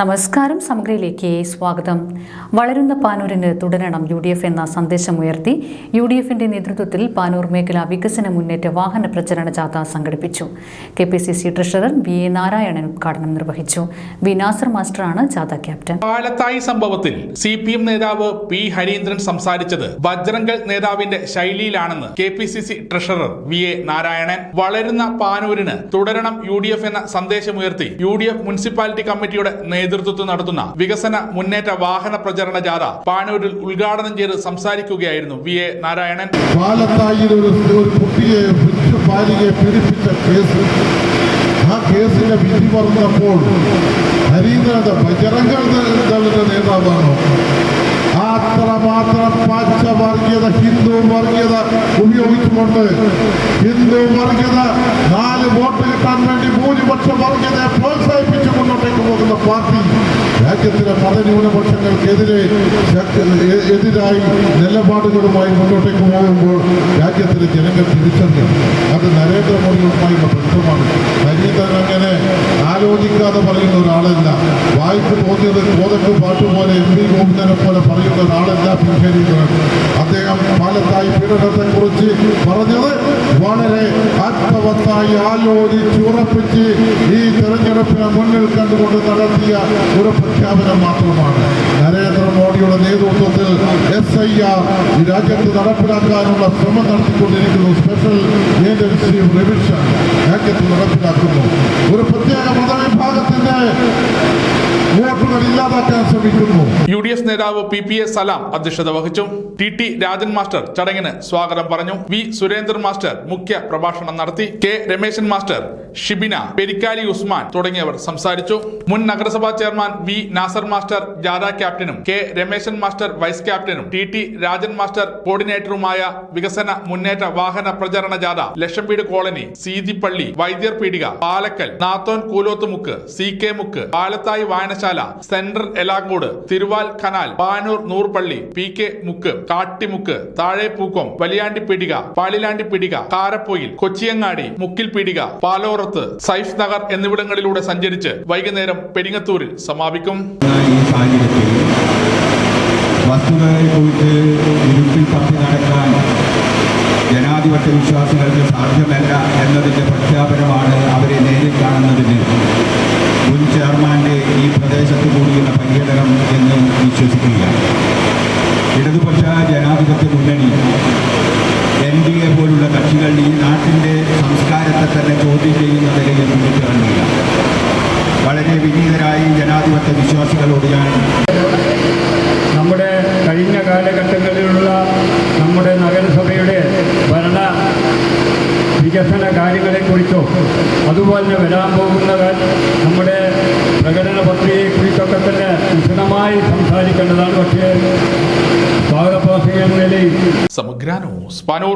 നമസ്കാരം സമഗ്രയിലേക്ക് സ്വാഗതം. വളരുന്ന പാനൂരിന് തുടരണം യു ഡി എഫ് എന്ന സന്ദേശമുയർത്തി. യു ഡി എഫിന്റെ നേതൃത്വത്തിൽ പാനൂർ മേഖല വികസന മുന്നേറ്റ വാഹന പ്രചരണ ജാഥ സംഘടിപ്പിച്ചു. K P C C treasurer V A Narayanan ഉദ്ഘാടനം നിർവഹിച്ചു. വി നാസർ മാസ്റ്ററാണ് ജാഥ ക്യാപ്റ്റൻ. പാലത്തായി സംഭവത്തിൽ സി പി എം നേതാവ് പി ഹരീന്ദ്രൻ സംസാരിച്ചത് ബജ്രംഗൽ നേതാവിന്റെ ശൈലിയിലാണെന്ന് K P C C treasurer V A Narayanan. വളരുന്ന പാനൂരിന് തുടരണം യു ഡി എഫ് എന്ന സന്ദേശമുയർത്തി. യു ഡി എഫ് മുനിസിപ്പാലിറ്റി കമ്മിറ്റിയുടെ നേതൃത്വത്തിൽ നടത്തുന്ന വികസന മുന്നേറ്റ വാഹന പ്രചരണ ജാഥ പാനൂരിൽ ഉദ്ഘാടനം ചെയ്ത് സംസാരിക്കുകയായിരുന്നു വി എ നാരായണൻ. ആ കേസിന്റെ വിധി നേതാവാണോ. ഹിന്ദു വർഗീയത ഉപയോഗിച്ചുകൊണ്ട് ഹിന്ദു വർഗീയത നാല് വോട്ട് കിട്ടാൻ വേണ്ടി ഭൂരിപക്ഷ വർഗീയതയെ പ്രോത്സാഹിപ്പിച്ച് മുന്നോട്ടേക്ക് പോകുന്ന പാർട്ടി രാജ്യത്തിലെ മതന്യൂനപക്ഷങ്ങൾക്കെതിരെ എതിരായി നിലപാടുകളുമായി മുന്നോട്ടേക്ക് പോകുമ്പോൾ രാജ്യത്തിലെ ജനങ്ങൾ തിരിച്ചറിയും അത് നരേന്ദ്രമോദിയുമായുള്ള ബന്ധമാണ്. ഹരീന്ദ്രൻ അങ്ങനെ ആലോചിക്കാതെ പറയുന്ന ഒരാളല്ല. വായിച്ചു തോന്നിയത് കോതക്ക് പാട്ടുപോലെ എം പി ഗോവിന്ദനെ പോലെ പറയുന്ന ഒരാളല്ല പി ഹരീന്ദ്രൻ അദ്ദേഹം പാലത്തായി പീഡനത്തെക്കുറിച്ച് പറഞ്ഞത് വളരെ ആത്മവത്തായി ആലോചിച്ച് ഉറപ്പിച്ച് ഈ തെരഞ്ഞെടുപ്പിനെ മുന്നിൽ കണ്ടുകൊണ്ട് നടത്തിയ ഒരു പ്രഖ്യാപനം മാത്രമാണ്. നരേന്ദ്രമോദിയുടെ നേതൃത്വത്തിൽ എസ് ഐ ആർ ഈ രാജ്യത്ത് നടപ്പിലാക്കാനുള്ള ശ്രമം നടത്തിക്കൊണ്ടിരിക്കുന്നു. സ്പെഷ്യൽ ഏജൻസി റിവിഷൻ രാജ്യത്ത് നടപ്പിലാക്കുന്നു. ഒരു പ്രത്യേക മതവിഭാഗത്തിന്റെ യു ഡി എസ് നേതാവ് പി പി എ സലാം അധ്യക്ഷത വഹിച്ചു. ടി ടി രാജൻ മാസ്റ്റർ ചടങ്ങിന് സ്വാഗതം പറഞ്ഞു. വി സുരേന്ദ്രൻ മാസ്റ്റർ മുഖ്യ പ്രഭാഷണം നടത്തി. കെ രമേശൻ മാസ്റ്റർ ഷിബിന പെരിക്കാലി ഉസ്മാൻ തുടങ്ങിയവർ സംസാരിച്ചു. മുൻ നഗരസഭാ ചെയർമാൻ വി നാസർ മാസ്റ്റർ ജാഥ ക്യാപ്റ്റനും കെ രമേശൻ മാസ്റ്റർ വൈസ് ക്യാപ്റ്റനും ടി ടി രാജൻ മാസ്റ്റർ കോർഡിനേറ്ററുമായ വികസന മുന്നേറ്റ വാഹന പ്രചരണ ജാഥ ലക്ഷംവീട് colony Seethipally Vaidyar Peedika Palakkal Nathon Koolothumukku C K Mukku Palathayi വായനശാല central Elankode Thiruvaal canal Panoor Noorpalli P K Mukku Kattimukku Thazhepookkam Valiyandi Peedika Palilandi Peedika Karapoyil Kochiyangadi മുക്കിൽ പിടിക പാലോറത്ത് Saif Nagar എന്നിവിടങ്ങളിലൂടെ സഞ്ചരിച്ച് വൈകുന്നേരം പെരിങ്ങത്തൂരിൽ സമാപിക്കും. നടക്കാൻ ജനാധിപത്യ വിശ്വാസികൾക്ക് സാധ്യമല്ല എന്നതിന്റെ പ്രഖ്യാപനമാണ് അവരെ നേരിൽ കാണുന്നതിന് മുൻ ചെയർമാന്റെ ഈ പ്രദേശത്ത് കൂടിയുള്ള പര്യടനം എന്ന് വിശ്വസിക്കുകയാണ്. ഇടതുപക്ഷ ജനാധിപത്യ മുന്നണി എൻ ഡി എ പോലുള്ള കക്ഷികൾ ഈ നാട്ടിന്റെ സംസ്കാരത്തെ തന്നെ ചോദ്യം ചെയ്യുന്ന നിലയിൽ മുന്നിട്ടിറങ്ങില്ല വളരെ വിനീതരായി ജനാധിപത്യ വിശ്വാസികളോട് ഞാൻ നമ്മുടെ കഴിഞ്ഞ കാലഘട്ടങ്ങളിലുള്ള നമ്മുടെ നഗരസഭയുടെ ഭരണ വികസന കാര്യങ്ങളെക്കുറിച്ചോ അതുപോലെ വരാൻ പോകുന്ന നമ്മുടെ പ്രകടന തന്നെ വിശദമായി സംസാരിക്കേണ്ടതാണ്. പക്ഷേ സ്വാഗത പ്രസംഗം എന്ന നിലയിൽ സമഗ്ര ന്യൂസ് പാനൂർ